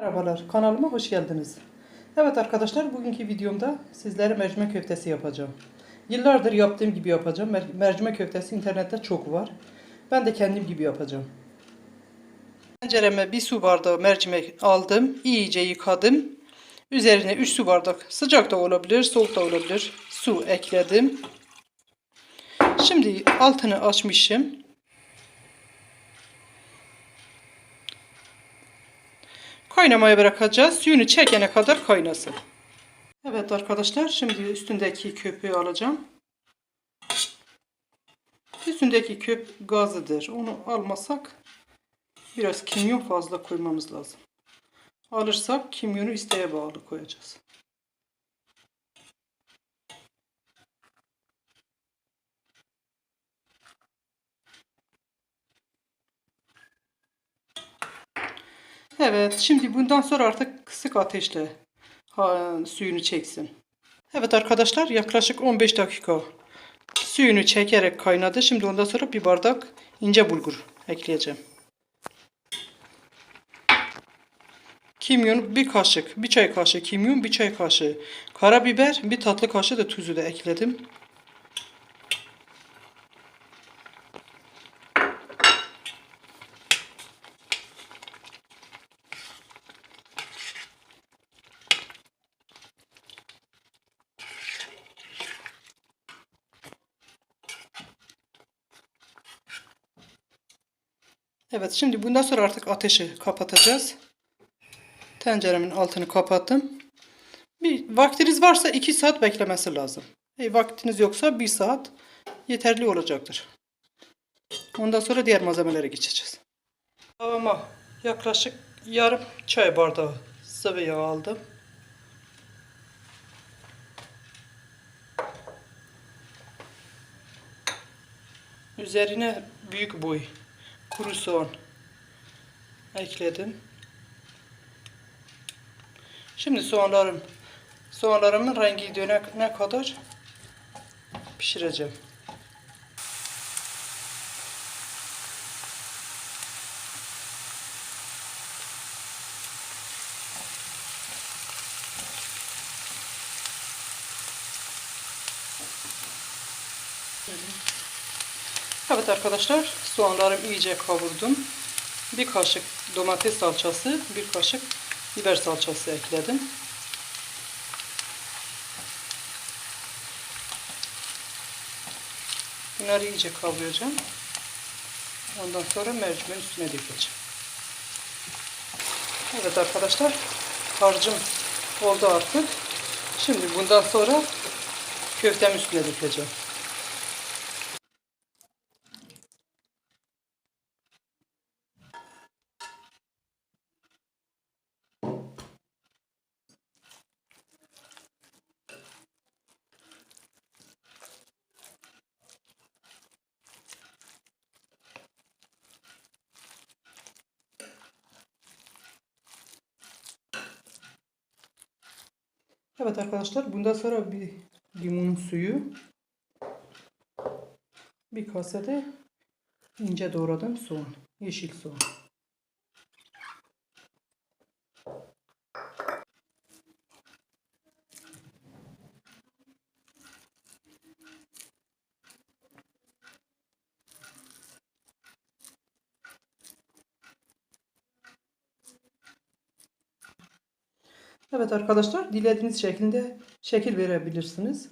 Merhabalar, kanalıma hoş geldiniz. Evet arkadaşlar, bugünkü videomda sizlere mercimek köftesi yapacağım. Yıllardır yaptığım gibi yapacağım. Mer- mercimek köftesi internette çok var. Ben de kendim gibi yapacağım. Tencereme bir su bardağı mercimek aldım. iyice yıkadım. Üzerine 3 su bardak sıcak da olabilir, soğuk da olabilir. Su ekledim. Şimdi altını açmışım. Kaynamaya bırakacağız. Suyunu çekene kadar kaynasın. Evet arkadaşlar şimdi üstündeki köpüğü alacağım. Üstündeki köp gazıdır. Onu almasak biraz kimyon fazla koymamız lazım. Alırsak kimyonu isteğe bağlı koyacağız. Evet, şimdi bundan sonra artık kısık ateşle suyunu çeksin. Evet arkadaşlar, yaklaşık 15 dakika suyunu çekerek kaynadı. Şimdi ondan sonra bir bardak ince bulgur ekleyeceğim. Kimyon bir kaşık, bir çay kaşığı kimyon, bir çay kaşığı karabiber, bir tatlı kaşığı da tuzu da ekledim. Evet şimdi bundan sonra artık ateşi kapatacağız. Tenceremin altını kapattım. Bir vaktiniz varsa 2 saat beklemesi lazım. E, vaktiniz yoksa 1 saat yeterli olacaktır. Ondan sonra diğer malzemelere geçeceğiz. Tavama yaklaşık yarım çay bardağı sıvı yağ aldım. Üzerine büyük boy kuru soğan ekledim. Şimdi soğanlarım soğanlarımın rengi dönene kadar pişireceğim. Evet arkadaşlar soğanlarımı iyice kavurdum. Bir kaşık domates salçası, bir kaşık biber salçası ekledim. Bunları iyice kavuracağım. Ondan sonra mercimeğin üstüne dökeceğim. Evet arkadaşlar harcım oldu artık. Şimdi bundan sonra köftemin üstüne dökeceğim. Evet arkadaşlar bundan sonra bir limon suyu bir kasede ince doğradım soğan. Yeşil soğan. Evet arkadaşlar dilediğiniz şeklinde şekil verebilirsiniz.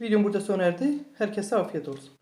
Videom burada sona erdi. Herkese afiyet olsun.